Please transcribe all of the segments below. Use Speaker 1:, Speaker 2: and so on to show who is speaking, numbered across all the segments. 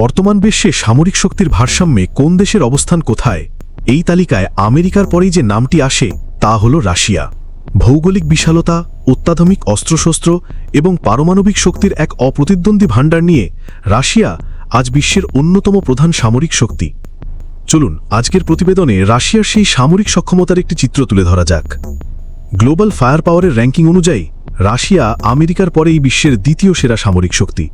Speaker 1: বর্তমান বিশ্বে সামরিক শক্তির ভারসাম্যে কোন দেশের অবস্থান কোথায়, এই তালিকায় আমেরিকার পরেই যে নামটি আসে তা হল রাশিয়া। ভৌগোলিক বিশালতা, অত্যাধুনিক অস্ত্রশস্ত্র এবং পারমাণবিক শক্তির এক অপ্রতিদ্বন্দ্বী ভাণ্ডার নিয়ে রাশিয়া আজ বিশ্বের অন্যতম প্রধান সামরিক শক্তি। চলুন, আজকের প্রতিবেদনে রাশিয়ার সেই সামরিক সক্ষমতার একটি চিত্র তুলে ধরা যাক। গ্লোবাল ফায়ার পাওয়ারের র্যাঙ্কিং অনুযায়ী রাশিয়া আমেরিকার পরেই বিশ্বের দ্বিতীয় সেরা সামরিক শক্তি।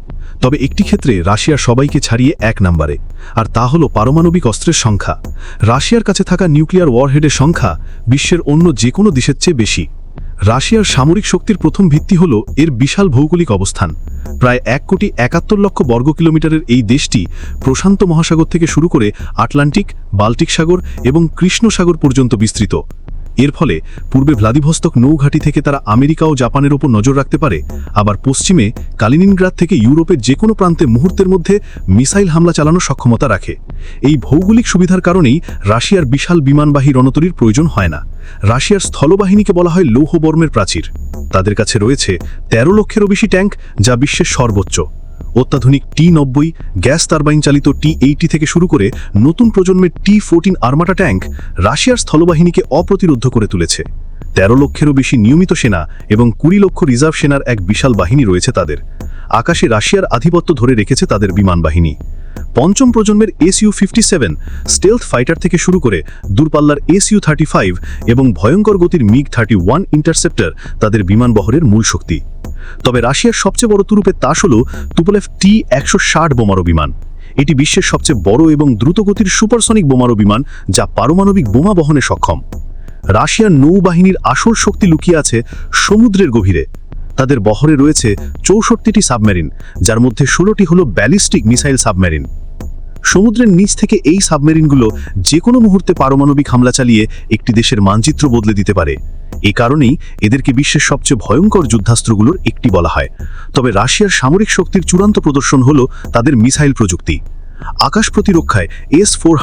Speaker 1: তবে একটি ক্ষেত্রে রাশিয়া সবাইকে ছাড়িয়ে এক নম্বরে, আর তা হল পারমাণবিক অস্ত্রের সংখ্যা। রাশিয়ার কাছে থাকা নিউক্লিয়ার ওয়ারহেডের সংখ্যা বিশ্বের অন্য যে কোনো দেশের চেয়ে বেশি। রাশিয়ার সামরিক শক্তির প্রথম ভিত্তি হল এর বিশাল ভৌগোলিক অবস্থান। প্রায় এক কোটি একাত্তর লক্ষ বর্গ কিলোমিটারের এই দেশটি প্রশান্ত মহাসাগর থেকে শুরু করে আটলান্টিক, বাল্টিক সাগর এবং কৃষ্ণ সাগর পর্যন্ত বিস্তৃত। এর ফলে পূর্বে ভ্লাদিভস্তক নৌঘাটি থেকে তারা আমেরিকা ও জাপানের ওপর নজর রাখতে পারে, আবার পশ্চিমে কালিনিনগ্রাদ থেকে ইউরোপের যে কোনো প্রান্তে মুহূর্তের মধ্যে মিসাইল হামলা চালানোর সক্ষমতা রাখে। এই ভৌগোলিক সুবিধার কারণেই রাশিয়ার বিশাল বিমানবাহী রণতরীর প্রয়োজন হয় না। রাশিয়ার স্থলবাহিনীকে বলা হয় লৌহবর্মের প্রাচীর। তাদের কাছে রয়েছে ১৩ লক্ষেরও বেশি ট্যাঙ্ক, যা বিশ্বের সর্বোচ্চ। অত্যাধুনিক টি নব্বই, গ্যাস টারবাইন চালিত টি এইটি থেকে শুরু করে নতুন প্রজন্মের টি ফোরটিন আর্মাটা ট্যাঙ্ক রাশিয়ার স্থলবাহিনীকে অপ্রতিরোধ করে তুলেছে। তেরো লক্ষেরও বেশি নিয়মিত সেনা এবং কুড়ি লক্ষ রিজার্ভ সেনার এক বিশাল বাহিনী রয়েছে তাদের। আকাশে রাশিয়ার আধিপত্য ধরে রেখেছে তাদের বিমান বাহিনী। পঞ্চম প্রজন্মের এসইউ ফিফটি স্টেলথ ফাইটার থেকে শুরু করে দূরপাল্লার এসইউ থার্টি ফাইভ এবং ভয়ঙ্কর গতির মিগ থার্টি ওয়ান ইন্টারসেপ্টার তাদের বিমান বহরের মূল শক্তি। তবে রাশিয়ার সবচেয়ে বড় তুরুপের তাস হল তুপোলেভ টি একশো ষাট বোমারো বিমান। এটি বিশ্বের সবচেয়ে বড় এবং দ্রুতগতির সুপারসনিক বোমারো বিমান যা পারমাণবিক বোমা বহনে সক্ষম। রাশিয়ার নৌবাহিনীর আসল শক্তি লুকিয়ে আছে সমুদ্রের গভীরে। তাদের বহরে রয়েছে চৌষট্টিটি সাবমেরিন, যার মধ্যে ষোলোটি হল ব্যালিস্টিক মিসাইল সাবমেরিন। সমুদ্রের নিচ থেকে এই সাবমেরিনগুলো যে কোনো মুহূর্তে পারমাণবিক হামলা চালিয়ে একটি দেশের মানচিত্র বদলে দিতে পারে। এ কারণেই এদেরকে বিশ্বের সবচেয়ে ভয়ঙ্কর যুদ্ধাস্ত্রগুলোর একটি বলা হয়। তবে রাশিয়ার সামরিক শক্তির চূড়ান্ত প্রদর্শন হল তাদের মিসাইল প্রযুক্তি। আকাশ প্রতিরক্ষায় এস ফোর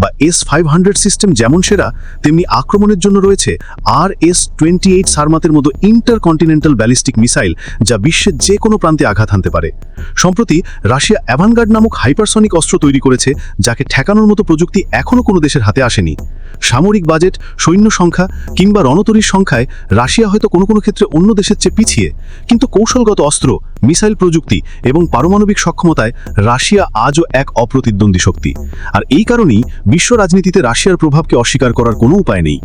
Speaker 1: বা এস ফাইভ সিস্টেম যেমন সেরা, তেমনি আক্রমণের জন্য রয়েছে আর এস টোয়েন্টি এইট সারমাতের মতো ইন্টারকন্টিনেন্টাল ব্যালিস্টিক মিসাইল যা বিশ্বের যে কোনো প্রান্তে আঘাত হানতে পারে। সম্প্রতি রাশিয়া অ্যাভানগার্ড নামক হাইপারসনিক অস্ত্র তৈরি করেছে, যাকে ঠেকানোর মতো প্রযুক্তি এখনও কোনো দেশের হাতে আসেনি। সামরিক বাজেট, সৈন্য সংখ্যা কিংবা রণতরীর সংখ্যায় রাশিয়া হয়তো কোনো কোনো ক্ষেত্রে অন্য দেশের চেয়ে পিছিয়ে, কিন্তু কৌশলগত অস্ত্র মিসাইল প্রযুক্তি এবং পারমাণবিক সক্ষমতায় রাশিয়া আজও এক অপ্রতিদ্বন্দ্বী শক্তি। আর এই কারণেই বিশ্ব রাজনীতিতে রাশিয়ার প্রভাবকে অস্বীকার করার কোনো উপায় নেই।